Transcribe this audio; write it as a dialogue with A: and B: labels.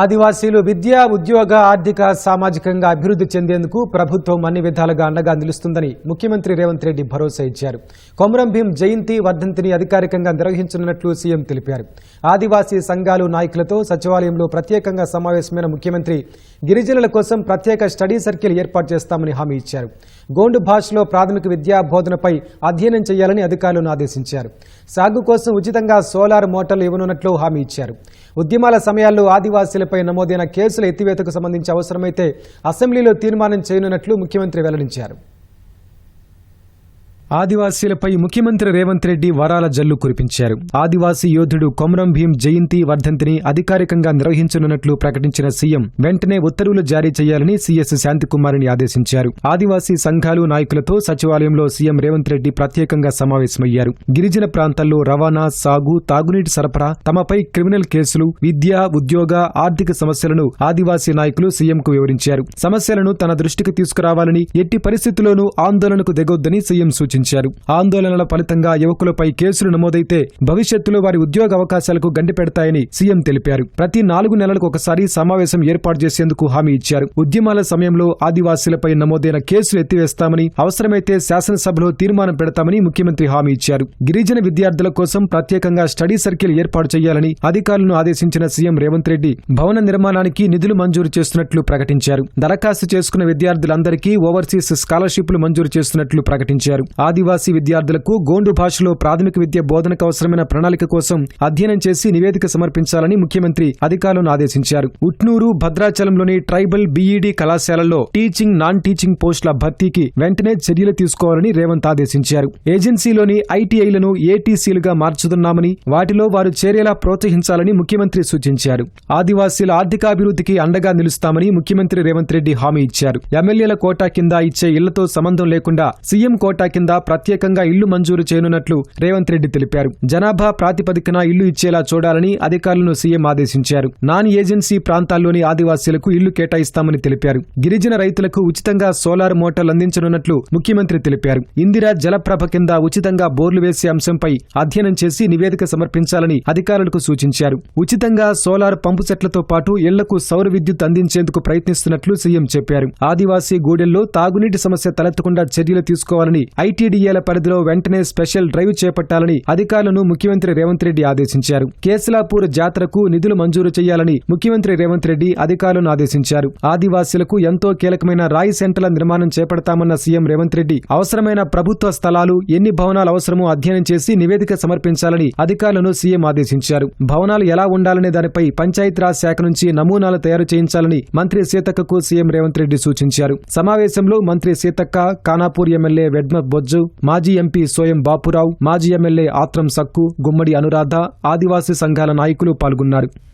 A: ఆదివాసీలు విద్య ఉద్యోగ ఆర్థిక సామాజికంగా అభివృద్ధి చెందేందుకు ప్రభుత్వం అన్ని విధాలుగా అండగా నిలుస్తుందని ముఖ్యమంత్రి రేవంత్ రెడ్డి భరోసా ఇచ్చారు. కొమరం భీం జయంతి వర్ధంతిని అధికారికంగా నిర్వహించనున్నట్లు సీఎం తెలిపారు. ఆదివాసీ సంఘాలు నాయకులతో సచివాలయంలో ప్రత్యేకంగా సమావేశమైన ముఖ్యమంత్రి గిరిజనుల కోసం ప్రత్యేక స్టడీ సర్కిల్ ఏర్పాటు చేస్తామని హామీ ఇచ్చారు. గోండు భాషలో ప్రాథమిక విద్యా బోధనపై అధ్యయనం చేయాలని అధికారులను ఆదేశించారు. సాగు కోసం ఉచితంగా సోలార్ మోటార్లు ఇవ్వనున్నట్లు హామీ ఇచ్చారు. ఉద్యమాల సమయాల్లో ఆదివాసీలపై నమోదైన కేసుల ఎత్తివేతకు సంబంధించి అవసరమైతే అసెంబ్లీలో తీర్మానం చేయనున్నట్లు ముఖ్యమంత్రి వెల్లడించారు. ఆదివాసీలపై ముఖ్యమంత్రి రేవంత్ రెడ్డి వరాల జల్లు కురిపించారు. ఆదివాసీ యోధుడు కొమరం భీం జయంతి వర్ధంతిని అధికారికంగా నిర్వహించనున్నట్లు ప్రకటించిన సీఎం వెంటనే ఉత్తర్వులు జారీ చేయాలని సీఎస్ శాంతికుమారిని ఆదేశించారు. ఆదివాసీ సంఘాలు నాయకులతో సచివాలయంలో సీఎం రేవంత్ రెడ్డి ప్రత్యేకంగా సమావేశమయ్యారు. గిరిజన ప్రాంతాల్లో రవాణా సాగు తాగునీటి సరఫరా తమపై క్రిమినల్ కేసులు విద్య ఉద్యోగ ఆర్థిక సమస్యలను ఆదివాసీ నాయకులు సీఎంకు వివరించారు. సమస్యలను తన దృష్టికి తీసుకురావాలని ఎట్టి పరిస్థితుల్లోనూ ఆందోళనకు దిగొద్దని సీఎం సూచించారు. ఆందోళనల ఫలితంగా యువకులపై కేసులు నమోదైతే భవిష్యత్తులో వారి ఉద్యోగ అవకాశాలకు గండి పెడతాయని సీఎం తెలిపారు. ప్రతి నాలుగు నెలలకు ఒకసారి సమావేశం ఏర్పాటు చేసేందుకు హామీ ఇచ్చారు. ఉద్యమాల సమయంలో ఆదివాసీలపై నమోదైన కేసులు ఎత్తివేస్తామని అవసరమైతే శాసనసభలో తీర్మానం పెడతామని ముఖ్యమంత్రి హామీ ఇచ్చారు. గిరిజన విద్యార్థుల కోసం ప్రత్యేకంగా స్టడీ సర్కిల్ ఏర్పాటు చేయాలని అధికారులను ఆదేశించిన సీఎం రేవంత్ రెడ్డి భవన నిర్మాణానికి నిధులు మంజూరు చేస్తున్నట్లు ప్రకటించారు. దరఖాస్తు చేసుకున్న విద్యార్థులందరికీ ఓవర్సీస్ స్కాలర్షిప్లు మంజూరు చేస్తున్నట్లు ప్రకటించారు. ఆదివాసీ విద్యార్థులకు గోండు భాషలో ప్రాథమిక విద్య బోధనకు అవసరమైన ప్రణాళిక కోసం అధ్యయనం చేసి నివేదిక సమర్పించాలని ముఖ్యమంత్రి అధికారులను ఆదేశించారు. ఉట్నూరు భద్రాచలంలోని ట్రైబల్ బీఈడీ కళాశాలల్లో టీచింగ్ నాన్ టీచింగ్ పోస్టుల భర్తీకి వెంటనే చర్యలు తీసుకోవాలని రేవంత్ ఆదేశించారు. ఏజెన్సీలోని ఐటీఐలను ఏటీసీలుగా మార్చుతున్నామని వాటిలో వారు చేరేలా ప్రోత్సహించాలని ముఖ్యమంత్రి సూచించారు. ఆదివాసీల ఆర్థికాభివృద్ధికి అండగా నిలుస్తామని ముఖ్యమంత్రి రేవంత్ రెడ్డి హామీ ఇచ్చారు. ఎమ్మెల్యేల కోటా కింద ఇచ్చే ఇళ్ళతో సంబంధం లేకుండా సీఎం కోటా కింద ప్రత్యేకంగా ఇల్లు మంజూరు చేయనున్నట్లు రేవంత్ రెడ్డి తెలిపారు. జనాభా ప్రాతిపదికన ఇల్లు ఇచ్చేలా చూడాలని అధికారులను సీఎం ఆదేశించారు. నాన్ ఏజెన్సీ ప్రాంతాల్లోని ఆదివాసీలకు ఇల్లు కేటాయిస్తామని తెలిపారు. గిరిజన రైతులకు ఉచితంగా సోలార్ మోటార్లు అందించనున్నట్లు ముఖ్యమంత్రి తెలిపారు. ఇందిరా జలప్రభ కింద ఉచితంగా బోర్లు వేసే అంశంపై అధ్యయనం చేసి నివేదిక సమర్పించాలని అధికారులకు సూచించారు. ఉచితంగా సోలార్ పంపు సెట్లతో పాటు ఇళ్ళకు సౌర విద్యుత్ అందించేందుకు ప్రయత్నిస్తున్నట్లు సీఎం చెప్పారు. ఆదివాసీ గూడెల్లో తాగునీటి సమస్య తలెత్తకుండా చర్యలు తీసుకోవాలని ఐటీడీఏల పరిధిలో వెంటనే స్పెషల్ డ్రైవ్ చేపట్టాలని అధికారులను ముఖ్యమంత్రి రేవంత్ రెడ్డి ఆదేశించారు. కేసులాపూర్ జాతరకు నిధులు మంజూరు చేయాలని ముఖ్యమంత్రి రేవంత్ రెడ్డి అధికారులను ఆదేశించారు. ఆదివాసులకు ఎంతో కీలకమైన రాయి సెంటర్ల నిర్మాణం చేపడతామన్న సీఎం రేవంత్ రెడ్డి అవసరమైన ప్రభుత్వ స్థలాలు ఎన్ని భవనాలు అవసరమో అధ్యయనం చేసి నివేదిక సమర్పించాలని అధికారులను సీఎం ఆదేశించారు. భవనాలు ఎలా ఉండాలనే దానిపై పంచాయతీరాజ్ శాఖ నుంచి నమూనాలు తయారు చేయించాలని మంత్రి సీతక్కకు సీఎం రేవంత్ రెడ్డి సూచించారు. సమావేశంలో మంత్రి సీతక్క కానాపూర్ ఎమ్మెల్యే వెడ్మ బొజ్జ మాజీ ఎంపీ సోయం బాపురావు మాజీ ఎమ్మెల్యే ఆత్రం సక్కు గుమ్మడి అనురాధ ఆదివాసీ సంఘాల నాయకులు పాల్గొన్నారు.